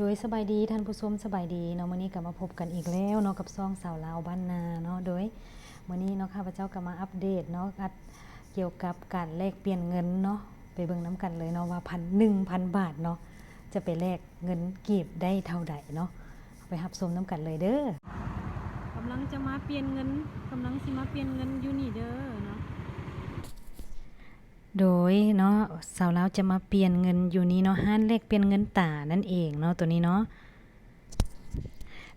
โดยสบายดีท่านผู้ชมสบายดีเนาะมื้อนี้ก็มาพบกันอีกแล้วเนาะกับซองสาวลาวบ้านนาเนาะโดยมื้อนี้เนาะข้าพเจ้าก็มาอัปเดตเนาะอัดเกี่ยวกับการแลกเปลี่ยนเงินเนาะไปเบิ่งน้กันเลยเนาะว่าพันหนึ่งพันบาทเนาะจะไปแลกเงินกีบได้เท่าใดเนาะไปรับชมน้กันเลยเด้อกำลังจะมาเปลี่ยนเงินกำลังสิมาเปลี่ยนเงินอยู่นี่เด้อ โดยเนาะสาวลาวจะมาเปลี่ยนเงินอยู่นี้เนาะห้านเลขเปลี่ยนเงินตานั่นเองเนาะตัวนี้เนาะ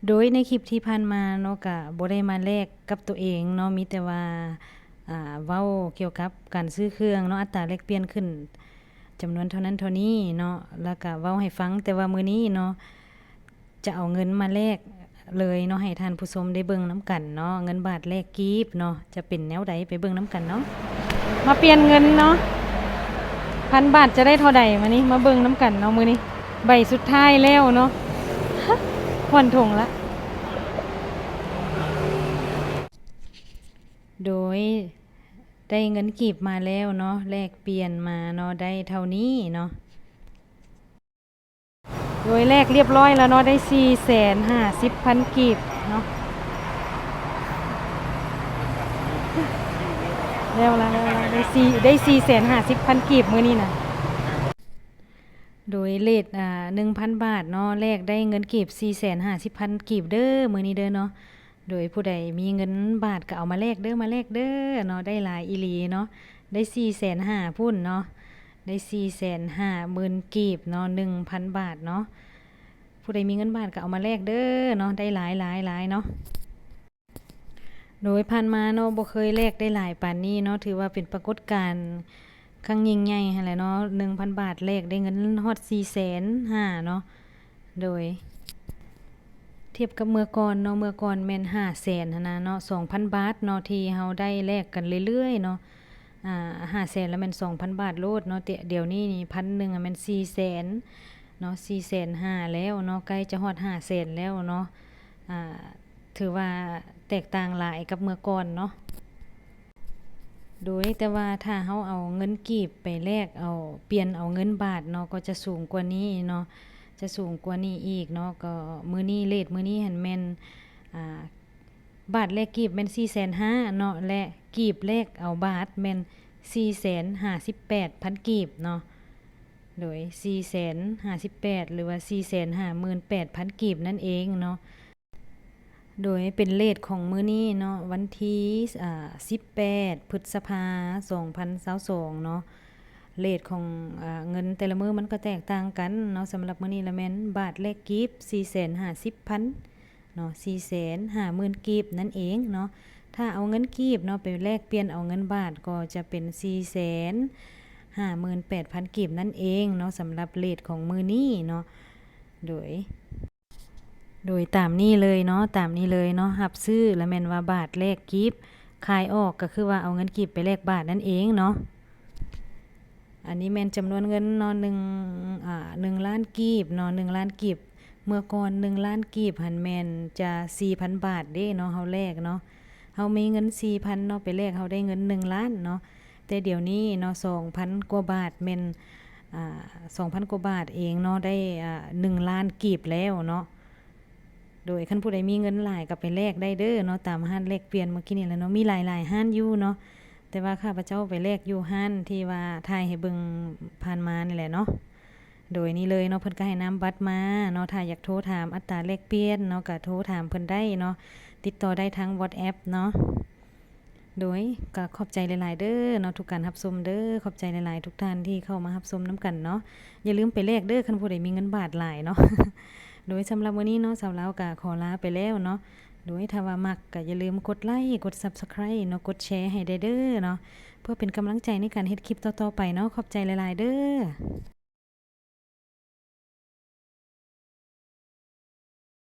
โดยในคลิปที่ผ่านมาเนาะก็บ่ได้มาแลกกับตัวเองเนาะมีแต่ว่าอ่าเว้าเกี่ยวกับการซื้อเครื่องเนาะอัตราแลกเปลี่ยนขึ้นจำนวนเท่านั้นเท่านี้เนาะแล้วก็เว้าให้ฟังแต่ว่ามื้อนี้เนาะจะเอาเงินมาแลกเลยเนาะให้ท่านผู้ชมได้เบิ่งน้กันเนาะเงินบาทแลกกีบเนาะจะเป็นแนวใดไปเบิ่งน้กันเนาะ มาเปลี่ยนเงินเนาะพันบาทจะได้เท่าใดมานี่มาเบิ่งน้ำกันเนาะมือนี้ใบสุดท้ายแล้วเนาะวันถงละ โดยได้เงินกีบมาแล้วเนาะแลกเปลี่ยนมาเนาะได้เท่านี้เนาะโดยแลกเรียบร้อยแล้วเนาะได้สี่แสนห้าสิบพันกีบเนาะ แล้วละแล้วละได้สี่ได้สี่แสนห้าสิบพันกีบมื้อนี้นะโดยเลทอ่าหนึ่งพันบาทเนาะแลกได้เงินกีบสี่แสนห้าสิบพันกีบเด้อมื้อนี้เด้อเนาะโดยผู้ใดมีเงินบาทก็เอามาแลกเด้อมาแลกเด้อเนาะได้หลายอีหลีเนาะได้สี่แสนห้าพุ่นเนาะได้สี่แสนห้าหมื่นกีบเนาะหนึ่งพันบาทเนาะผู้ใดมีเงินบาทก็เอามาแลกเด้อเนาะได้หลายหลายหลายเนาะ โดยผ่านมาเนาะบ่เคยแลกได้หลายปานนี้เนาะถือว่าเป็นปรากฏการณ์ครั้งยิ่งใหญ่หั่นแหละเนาะ1,000 บาทแลกได้เงินฮอด400,000เนาะโดย เทียบกับเมื่อก่อนเนาะเมื่อก่อนแม่น500,000หั่นนะเนาะ2,000 บาทเนาะที่เฮาได้แลกกันเรื่อยๆเนาะอ่า500,000แล้วแม่น2,000 บาทโลดเนาะแต่เดี๋ยวนี้นี่1,000อะแม่น400,000เนาะ4,500แล้วเนาะใกล้จะฮอด500,000แล้วเนาะอ่าถือว่า แตกต่างหลายกับเมื่อก่อนเนาะโดยแต่ว่าถ้าเฮาเอาเงินกีบไปแลกเอาเปลี่ยนเอาเงินบาทเนาะก็จะสูงกว่านี้เนาะจะสูงกว่านี้อีกเนาะก็มือนี้เรทมือนี้หันแมนอ่าบาทแลกกีบแม่น4,500,000เนาะและกีบแลกเอาบาทแม่แสน458,000กีบเนาะโดย458,000หรือว่า458,000กีบนั่นเองเนาะ โดยเป็นเลทของมื้อนี้เนาะวันที่อ่า18พฤษภา2022เนาะเลทของอเงินแต่ละมือมันก็แตกต่างกันเนาะสำหรับมื้อนี้ละแม่นบาทแลกกีบ450,000เนาะ450,000กีบนั่นเองเนาะถ้าเอาเงินกีบเนาะไปแลกเปลี่ยนเอาเงินบาทก็จะเป็น 458,000 กีบนั่นเองเนาะสำหรับเลทของมือนี้เนาะโดย โดยตามนี้เลยเนาะตามนี้เลยเนาะรับซื้อแล้วแมนว่าบาทแลกกีบขายออกก็คือว่าเอาเงินกีบไปแลกบาทนั่นเองเนาะอันนี้แมนจำนวนเงินเนาะ1อ่า1ล้านกีบเนาะ1ล้านกีบเมื่อก่อน1ล้านกีบหันแมนจะ4,000บาทเด้เนาะเฮาแลกเนาะเฮามีเงิน4,000เนาะไปแลกเฮาได้เงิน1ล้านเนาะแต่เดี๋ยวนี้เนาะ2,000กว่าบาทแมนอ่า2,000กว่าบาทเองเนาะได้อ่า1ล้านกีบแล้วเนาะ โดยคันผู้ใดมีเงินหลายก็ไปแลกได้เด้อเนาะตามห้านแลกเปลี่ยนเมื่อกี้นี่แหละเนาะมีหลายๆห้านอยู่เนาะแต่ว่าข้าพเจ้าไปแลกอยู่ห้านที่ว่าถ่ายให้เบิงผ่านมานี่แหละเนาะโดยนี้เลยเนาะเพิ่นก็ให้น้ำบัตรมาเนาะถ้าอยากโทรถามอัตราแลกเปลี่ยนเนาะก็โทรถามเพิ่นได้เนาะติดต่อได้ทาง WhatsApp เนาะโดยก็ขอบใจหลาย ๆ เด้อเนาะทุกการรับชมเด้อขอบใจหลาย ๆ ทุกท่านที่เข้ามารับชมนํกันเนาะอย่าลืมไปแลกเด้อคันผู้ใดมีเงินบาทหลายเนาะ โดยสำหรับวันนี้เนาะสาวลาวก็ขอลาไปแล้วเนาะโดยถ้าว่ามักก็อย่าลืมกดไลค์กด Subscribe เนาะกดแชร์ให้ได้เด้อเนาะเพื่อเป็นกำลังใจในการเฮ็ดคลิปต่อๆไปเนาะขอบใจหลายๆเด้อ